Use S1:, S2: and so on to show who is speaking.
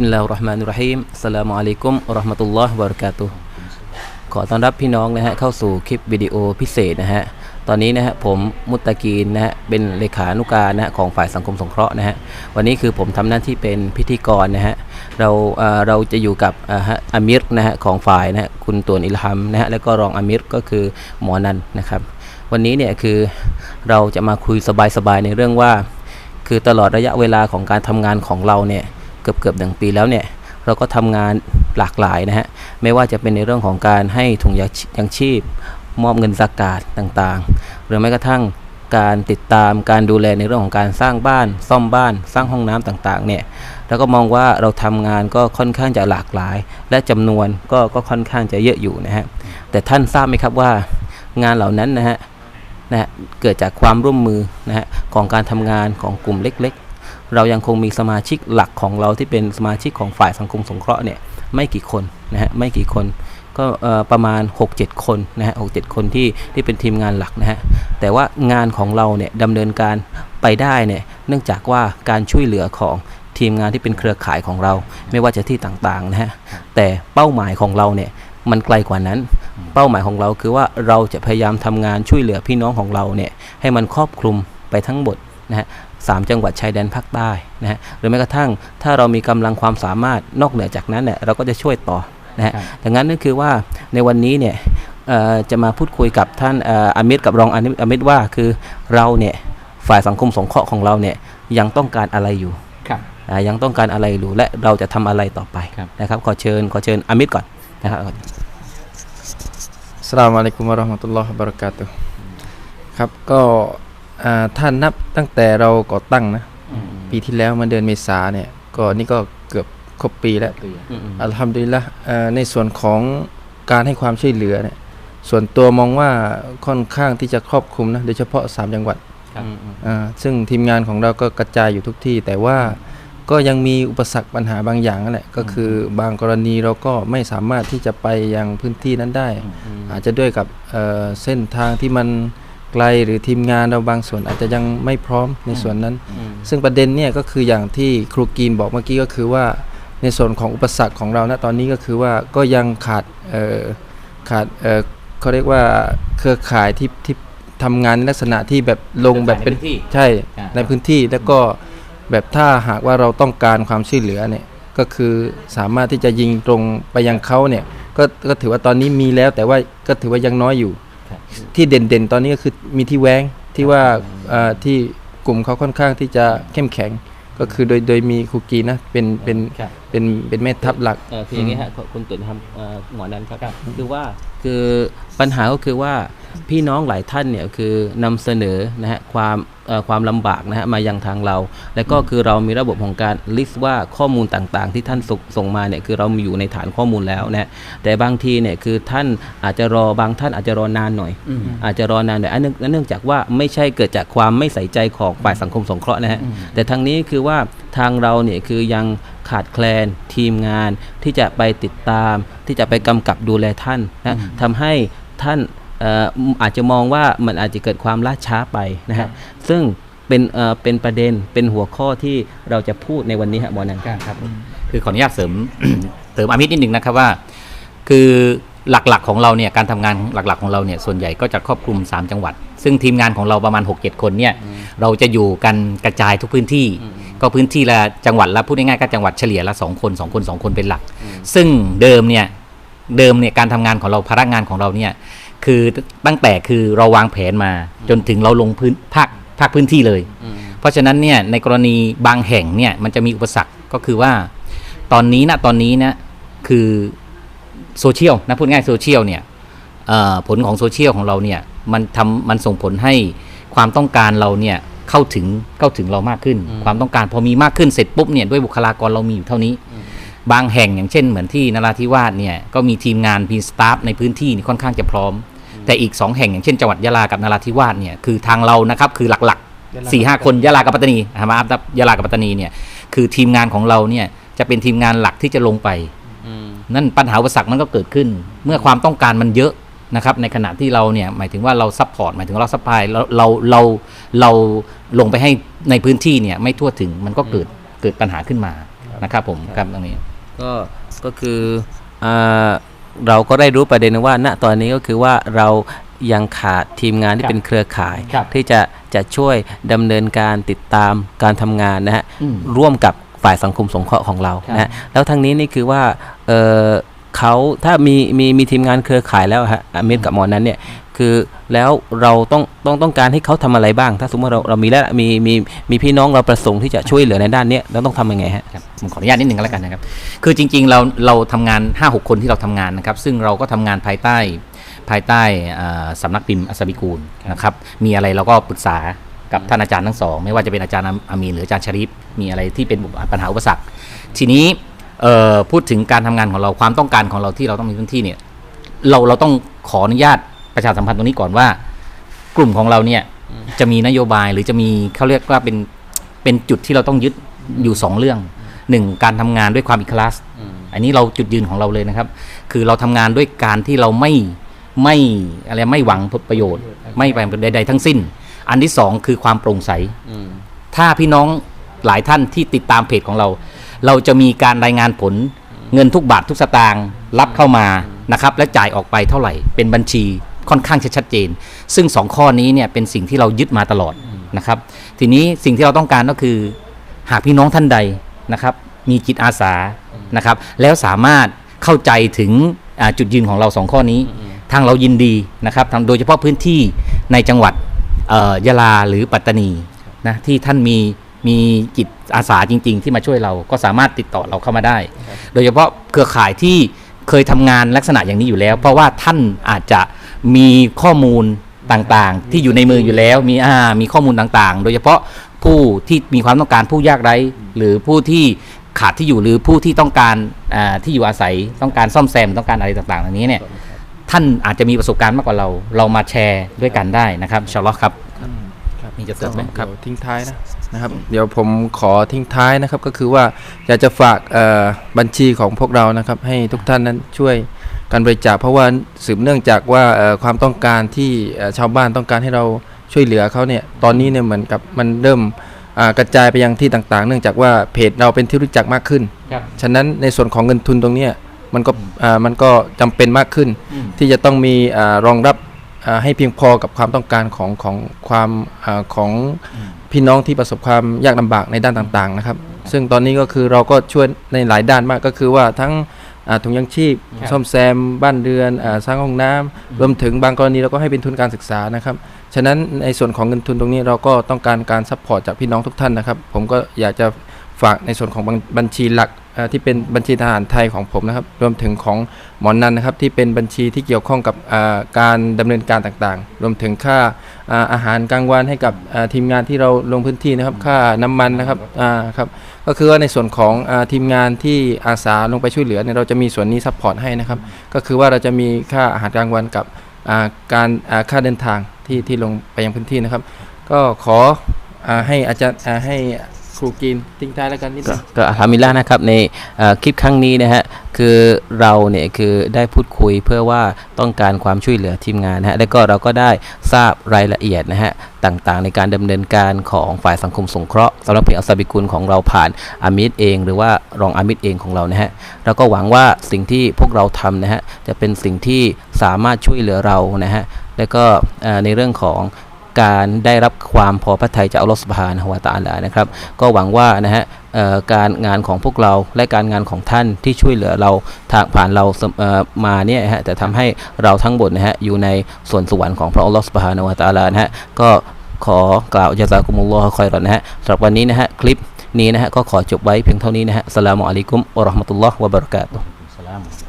S1: มิลลาฮิรเราะห์มานิรเราะฮีมสลามุอะลัยกุมวะเราะห์มะตุลลอฮ์วะบะเราะกาตุฮ์ขอต้อนรับพี่น้องนะฮะเข้าสู่คลิปวิดีโอพิเศษนะฮะ ตอนนี้นะฮะผมมุตตะกีนนะฮะเป็นเลขานุการนะฮะของฝ่ายสังคมสงเคราะห์นะฮะ วันนี้คือผมทำหน้าที่เป็นพิธีกรนะฮะ เราเอ่อเราจะอยู่กับอ่าฮะอามิรนะฮะของฝ่ายนะฮะคุณตวนอิลฮัมนะฮะแล้วก็รองอามิรก็คือหมอนันนะครับ วันนี้เนี่ยคือเราจะมาคุยสบายๆในเรื่องว่า คือตลอดระยะเวลาของการทำงานของเราเนี่ย กือบเกือบหนึ่งปีแล้วเนี่ยเราก็ทำงานหลากหลายนะฮะไม่ว่าจะเป็นในเรื่องของการให้ถุงยังชีพ มอบเงินสกาดต่างๆ หรือแม้กระทั่งการติดตามการดูแลในเรื่องของการสร้างบ้าน ซ่อมบ้าน สร้างห้องน้ำต่างๆเนี่ยแล้วก็มองว่าเราทำงานก็ค่อนข้างจะหลากหลาย และจำนวนก็ก็ค่อนข้างจะเยอะอยู่นะฮะแต่ท่านทราบไหมครับว่างานเหล่านั้นนะฮะนะฮะเกิดจากความร่วมมือนะฮะของการทำงานของกลุ่มเล็กๆ เรายังคงมีสมาชิกหลักของเราที่เป็นสมาชิกของฝ่ายสังคมสงเคราะห์เนี่ยไม่กี่คนนะฮะไม่กี่คนก็ประมาณ 6-7 คนนะฮะหกเจ็ดคนที่ที่เป็นทีมงานหลักนะฮะแต่ว่างานของเราเนี่ยดำเนินการไปได้เนี่ยเนื่องจากว่าการช่วยเหลือของทีมงานที่เป็นเครือข่ายของเรา ไม่ว่าจะที่ต่างๆนะฮะแต่เป้าหมายของเราเนี่ยมันไกลกว่านั้น เป้าหมายของเราคือว่าเราจะพยายามทำงานช่วยเหลือพี่น้องของเราเนี่ยให้มันครอบคลุมไปทั้งหมดนะฮะ สามจังหวัดชายแดนภาคใต้นะฮะหรือแม้กระทั่งถ้าเรามีกำลังความสามารถนอกเหนือจากนั้นเนี่ยเราก็จะช่วยต่อนะฮะ
S2: ครับ
S1: ดังนั้นนั่นคือว่าในวันนี้เนี่ยเอ่อจะมาพูดคุยกับท่านเอ่ออามิรกับรองอามิรอามิรว่าคือเราเนี่ยฝ่ายสังคมสงเคราะห์ของเราเนี่ยยังต้องการอะไรอยู่
S2: ครับ
S1: อ่ายังต้องการอะไรอยู่และเราจะทำอะไรต่อไป
S2: ครับ
S1: นะครับขอเชิญขอเชิญอามิรก่อนนะครับ
S3: สลามอะลัยกุมวะเราะห์มะตุลลอฮ์วะบะเราะกาตุฮ์ครับก็อ่า ถ้านับตั้งแต่เราก่อตั้งนะ ปีที่แล้วมาเดือนเมษาเนี่ย ก็นี่ก็เกือบครบปีแล้ว
S1: อืม
S3: อัลฮัมดุลิลละเอ่อในส่วนของการให้ความช่วยเหลือเนี่ย ส่วนตัวมองว่าค่อนข้างที่จะครอบคลุมนะโดยเฉพาะ 3 จังหวัด
S1: ครับอืมอืม
S3: อ่าซึ่งทีมงานของเราก็กระจายอยู่ทุกที่ แต่ว่าก็ยังมีอุปสรรคปัญหาบางอย่างนั่นแหละก็คือบางกรณีเราก็ไม่สามารถที่จะไปยังพื้นที่นั้นได้ อาจจะด้วยกับเอ่อเส้นทางที่มัน ไกลหรือทีมงานเราบางส่วนอาจจะยังไม่พร้อมในส่วนนั้น
S1: อืม
S3: ซึ่งประเด็นเนี่ยก็คืออย่างที่ครูกีนบอกเมื่อกี้ก็คือว่าในส่วนของอุปสรรคของเราณตอนนี้ก็คือว่าก็ยังขาดเอ่อขาดเอ่อเขาเรียกว่าเครือข่ายที่ที่ทำงานในลักษณะที่แบบลงแบบเป็น
S2: ในพื้นที่
S3: ใช่
S2: อ่า
S3: ในพื้นที่แล้วก็แบบถ้าหากว่าเราต้องการความช่วยเหลือเนี่ยก็คือสามารถที่จะยิงตรงไปยังเขาเนี่ยก็ก็ถือว่าตอนนี้มีแล้วแต่ว่าก็ถือว่ายังน้อยอยู่
S2: ครับ
S3: ที่เด่นๆ ตอนนี้ก็คือมีที่แว้งที่ว่าเอ่อที่กลุ่มเขาค่อนข้างที่จะเข้มแข็ง ก็คือโดยโดยมีครูกีนะเป็นเป็น
S1: ครับ
S3: เป็นเป็นแม่ทัพหลัก
S1: เอ่อคืออย่างนี้ฮะคุณตุ่นทำเอ่อหมอนั้นครับ
S2: ครับ
S1: คือว่าคือปัญหาก็คือว่าพี่น้องหลายท่านเนี่ยคือนำเสนอนะฮะความเอ่อความลำบากนะฮะมายังทางเรา แล้วก็คือเรามีระบบของการลิสต์ว่าข้อมูลต่างๆ ที่ท่านส่งส่งมาเนี่ยคือเรามีอยู่ในฐานข้อมูลแล้วนะฮะแต่บางทีเนี่ยคือท่านอาจจะรอบางท่านอาจจะรอนานหน่อย อาจจะรอนานหน่อยอันเนื่องอันเนื่องจากว่าไม่ใช่เกิดจากความไม่ใส่ใจของฝ่ายสังคมสงเคราะห์นะฮะแต่ทางนี้คือว่าทางเราเนี่ยคือยัง ขาดแคลน ทีมงาน ที่จะไปติดตาม ที่จะไปกำกับดูแลท่านนะทำให้ท่านเอ่ออาจจะมองว่ามันอาจจะเกิดความล่าช้าไปนะฮะซึ่งเป็นเอ่อเป็นประเด็นเป็นหัวข้อที่เราจะพูดในวันนี้ฮะหมอนัน
S2: ครับครับคือขออนุญาตเสริมเสริมอามิตรนิดนึงนะครับว่า คือหลักๆของเราเนี่ยการทำงานหลักๆของเราเนี่ยส่วนใหญ่ก็จะครอบคลุม 3 จังหวัด ซึ่งทีมงานของเราประมาณ 6-7 คนเนี่ยเราจะอยู่กันกระจายทุกพื้นที่ ก็พื้นที่ละจังหวัดละพูดง่ายๆก็จังหวัดเฉลี่ยละสองคนสองคนสองคนเป็นหลัก ซึ่งเดิมเนี่ยเดิมเนี่ยการทำงานของเราภาระงานของเราเนี่ยคือตั้งแต่คือเราวางแผนมาจนถึงเราลงพื้นภาคภาคพื้นที่เลย เพราะฉะนั้นเนี่ยในกรณีบางแห่งเนี่ยมันจะมีอุปสรรคก็คือว่า ตอนนี้นะตอนนี้นะคือโซเชียลนะพูดง่ายโซเชียลเนี่ยเอ่อ ผลของโซเชียลของเราเนี่ยมันทำมันส่งผลให้ความต้องการเราเนี่ยเข้าถึงเข้าถึงเรามากขึ้น ความต้องการพอมีมากขึ้นเสร็จปุ๊บเนี่ยด้วยบุคลากรเรามีอยู่เท่านี้ บางแห่งอย่างเช่นเหมือนที่นราธิวาสเนี่ยก็มีทีมงานมีสตาฟในพื้นที่นี่ค่อนข้างจะพร้อม แต่อีก 2 แห่งอย่างเช่นจังหวัดยะลากับนราธิวาสเนี่ยคือทางเรานะครับคือหลักๆ4ี่ห้าคนยะลากับปัตตานีอะมาอัพยะลากับปัตตานีเนี่ยคือทีมงานของเราเนี่ยจะเป็นทีมงานหลักที่จะลงไปนั่นปัญหาอุปสรรคมันก็เกิดขึ้น เมื่อความต้องการมันเยอะ นะครับในขณะที่เราเนี่ยหมายถึงว่าเราซัพพอร์ตหมายถึงว่าเราซัพพลายเราเราเราเราลงไปให้ในพื้นที่เนี่ยไม่ทั่วถึงมันก็เกิดเกิดปัญหาขึ้นมานะครับผมครับตรงนี้
S1: ก็ก็คืออ่าเราก็ได้รู้ประเด็นว่าณตอนนี้ก็คือว่าเรายังขาดทีมงานที่
S2: ครับ
S1: เป็นเครือข่าย
S2: ครับ
S1: ที่จะจะช่วยดำเนินการติดตามการทำงานนะฮะ
S2: อืม
S1: ร่วมกับฝ่ายสังคมสงเคราะห์ของเรา
S2: ครับ
S1: นะฮะแล้วทางนี้นี่คือว่า เออเขาถ้ามีมีมีทีมงานเครือข่ายแล้วฮะอามิรกับหมอนั้นเนี่ยคือแล้วเราต้องต้องต้องการให้เขาทำอะไรบ้าง ถ้าสมมติเราเรามีแล้วมีมีมีพี่น้องเราประสงค์ที่จะช่วยเหลือในด้านเนี้ยเราต้องทำยังไงฮะ
S2: ครับผมขออนุญาตนิดหนึ่งก็แล้วกันนะครับ คือจริง ๆ เราเราทำงาน 5-6 คนที่เราทำงานนะครับ ซึ่งเราก็ทำงานภายใต้ภายใต้อ่าสำนักพิมพ์อัสบิกูลนะครับ มีอะไรเราก็ปรึกษากับท่านอาจารย์ทั้งสอง ไม่ว่าจะเป็นอาจารย์อามีนหรืออาจารย์ชริฟมีอะไรที่เป็นปัญหาอุปสรรค ทีนี้เอ่อ พูดถึงการทำงานของเราความต้องการของเราที่เราต้องมีพื้นที่เนี่ยเราเราต้องขออนุญาตประชาสัมพันธ์ตรงนี้ก่อนว่า กลุ่มของเราเนี่ยจะมีนโยบายหรือจะมีเขาเรียกว่าเป็นเป็นจุดที่เราต้องยึดอยู่สองเรื่องหนึ่งการทำงานด้วยความอิคลาสอันนี้เราจุดยืนของเราเลยนะครับ คือเราทำงานด้วยการที่เราไม่ไม่อะไรไม่หวังผลประโยชน์ ไม่ไปใดๆทั้งสิ้น อันที่สองคือความโปร่งใสถ้าพี่น้องหลายท่านที่ติดตามเพจของเรา เราจะมีการรายงานผลเงินทุกบาททุกสตางค์รับเข้ามานะครับและจ่ายออกไปเท่าไหร่ เป็นบัญชีค่อนข้างจะชัดเจน ซึ่งสองข้อนี้เนี่ยเป็นสิ่งที่เรายึดมาตลอดนะครับทีนี้สิ่งที่เราต้องการก็คือ หากพี่น้องท่านใดนะครับมีจิตอาสานะครับแล้วสามารถเข้าใจถึงจุดยืนของเราสองข้อนี้ ทางเรายินดีนะครับทางโดยเฉพาะพื้นที่ในจังหวัดยะลาหรือปัตตานีนะที่ท่านมี มีจิตอาสาจริง ๆ ที่มาช่วยเราก็สามารถติดต่อเราเข้ามาได้ โดยเฉพาะเครือข่ายที่เคยทำงานลักษณะอย่างนี้อยู่แล้ว เพราะว่าท่านอาจจะมีข้อมูลต่างๆ ที่อยู่ในมืออยู่แล้ว มีอ่ามีข้อมูลต่างๆ โดยเฉพาะผู้ที่มีความต้องการผู้ยากไร้ หรือผู้ที่ขาดที่อยู่หรือผู้ที่ต้องการอ่าที่อยู่อาศัยต้องการซ่อมแซมต้องการอะไรต่างๆเหล่านี้เนี่ยท่านอาจจะมีประสบการณ์มากกว่าเรา เรามาแชร์ด้วยกันได้นะครับอินชาอัลลอฮ์ครับ มีจะเสริมไหมครับ
S3: เดี๋ยวทิ้งท้ายนะนะครับ เดี๋ยวผมขอทิ้งท้ายนะครับก็คือว่าอยากจะฝากเอ่อบัญชีของพวกเรานะครับ ให้ทุกท่านนั้นช่วยการบริจาคเพราะว่าสืบเนื่องจากว่าเอ่อความต้องการที่เอ่อชาวบ้านต้องการให้เราช่วยเหลือเขาเนี่ยตอนนี้เนี่ยเหมือนกับมันเริ่มอ่ากระจายไปยังที่ต่างๆ เนื่องจากว่าเพจเราเป็นที่รู้จักมากขึ้น
S2: ครับ
S3: ฉะนั้นในส่วนของเงินทุนตรงเนี้ยมันก็อ่ามันก็จำเป็นมากขึ้น
S2: อืม
S3: ที่จะต้องมีอารองรับอ่า ให้เพียงพอกับความต้องการของของความอาของพี่น้องที่ประสบความยากลำบากในด้านต่างๆนะครับ ซึ่งตอนนี้ก็คือเราก็ช่วยในหลายด้านมากก็คือว่าทั้งอ่าถุงยังชีพ
S2: ครับ
S3: ซ่อมแซม บ้านเรือนอาสร้างห้องน้ำรวมถึงบางกรณีเราก็ให้เป็นทุนการศึกษานะครับ ฉะนั้นในส่วนของเงินทุนตรงนี้เราก็ต้องการการซัพพอร์ตจากพี่น้องทุกท่านนะครับ ผมก็อยากจะฝากในส่วนของบัญบัญชีหลักเอ่อ ที่เป็นบัญชีทหารไทยของผมนะครับ รวมถึงของหมอนนันนะครับ ที่เป็นบัญชีที่เกี่ยวข้องกับการดำเนินการต่างๆ รวมถึงค่าอาหารกลางวันให้กับทีมงานที่เราลงพื้นที่นะครับ ค่าน้ำมันนะครับครับก็คือว่าในส่วนของอทีมงานที่อาสาลงไปช่วยเหลือเนี่ยเราจะมีส่วนนี้ซัพพอร์ตให้นะครับ ก็คือว่าเราจะมีค่าอาหารกลางวันกับาการาค่าเดินทางที่ที่ลงไปยังพื้นที่นะครับ ก็ขออให้อาจารย์ให้ ครูกินทิ้งท้ายแล้วกันนิดห
S1: ก็
S3: นึง
S1: ก็อัลฮัมดุลิลละนะครับในคลิปครั้งนี้นะฮะคือเราเนี่ยคือได้พูดคุยเพื่อว่าต้องการความช่วยเหลือทีมงานนะฮะแล้วก็เราก็ได้ทราบรายละเอียดนะฮะต่างๆ ในการดำเนินการของฝ่ายสังคมสงเคราะห์สำหรับเพจอัลซาบิกุลของเราผ่านอามิดเอง หรือว่ารองอามิดเองของเรานะฮะเราก็หวังว่าสิ่งที่พวกเราทำนะฮะจะเป็นสิ่งที่สามารถช่วยเหลือเรานะฮะแล้วก็ในเรื่องของ การได้รับความพอพระทัยจากอัลลอฮฺสุบฮานะฮวะตาลานะครับ ก็หวังว่านะฮะการงานของพวกเราและการงานของท่านที่ช่วยเหลือเราทางผ่านเรามาเนี่ยฮะจะทำให้เราทั้งหมดนะฮะอยู่ในส่วนสวรรค์ของพระอัลลอฮฺสุบฮานะฮวะตาลานะฮะก็ขอกล่าวจาซากุมุลลอฮฺคอยรอนนะฮะสำหรับวันนี้นะฮะคลิปนี้นะฮะก็ขอจบไว้เพียงเท่านี้นะฮะสลามุอะลัยกุมวะเราะห์มะตุลลอฮ์วะบะเราะกาตุฮ์